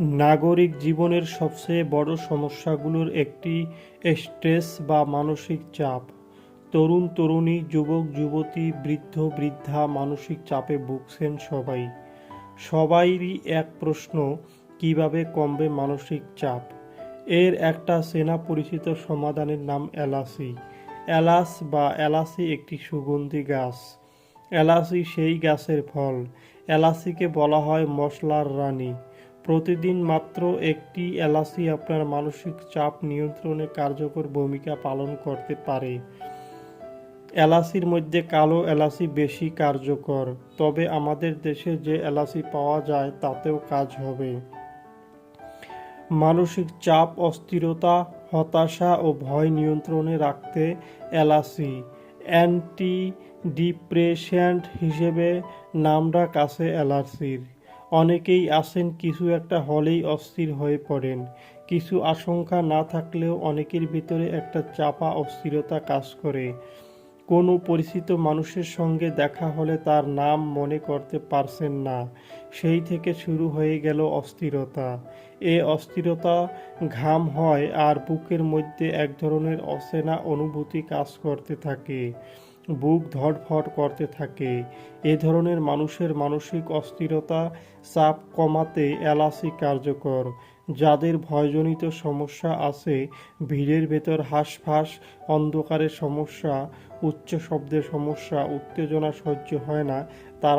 নাগরিক জীবনের সবচেয়ে বড় সমস্যাগুলোর একটি স্ট্রেস বা মানসিক চাপ। তরুণ, তরুণী, যুবক, যুবতী, বৃদ্ধ, বৃদ্ধা মানসিক চাপে ভুগছেন সবাই। সবাইরই এক প্রশ্ন, কীভাবে কমবে মানসিক চাপ? এর একটা সেনা পরিচিত সমাধানের নাম এলাচি। এলাচ বা এলাচি একটি সুগন্ধি গাছ। এলাচি সেই গাছের ফল। এলাচিকে বলা হয় মশলার রানী। প্রতিদিন মাত্র একটি এলাচি আপনার মানসিক চাপ নিয়ন্ত্রণে কার্যকর ভূমিকা পালন করতে পারে। এলাচির মধ্যে কালো এলাচি বেশি কার্যকর, তবে আমাদের দেশে যে এলাচি পাওয়া যায় তাতেও কাজ হবে। মানসিক চাপ, অস্থিরতা, হতাশা ও ভয় নিয়ন্ত্রণে রাখতে এলাচি অ্যান্টি ডিপ্রেশান্ট হিসেবে নামডাক আছে এলাচির। অনেকেই আসেন কিছু একটা হলেই অস্থির হয়ে পড়েন। কিছু আশঙ্কা না থাকলেও অনেকের ভিতরে একটা চাপা অস্থিরতা কাজ করে। কোনো পরিচিত মানুষের সঙ্গে দেখা হলে তার নাম মনে করতে পারছেন না। সেই থেকে শুরু হয়ে গেল অস্থিরতা। এ অস্থিরতা ঘাম হয় আর বুকের মধ্যে এক ধরনের অচেনা অনুভূতি কাজ করতে থাকে। বুক ধড়ফড় করতে থাকে। এ ধরনের মানুষের মানসিক অস্থিরতা, চাপ কমাতে এলাসি কার্যকর। যাদের ভয়জনিত সমস্যা আছে, ভিড়ের ভেতর হাঁসফাঁস অন্ধকারের সমস্যা, উচ্চ শব্দের সমস্যা, উত্তেজনা সহ্য হয় না, তারা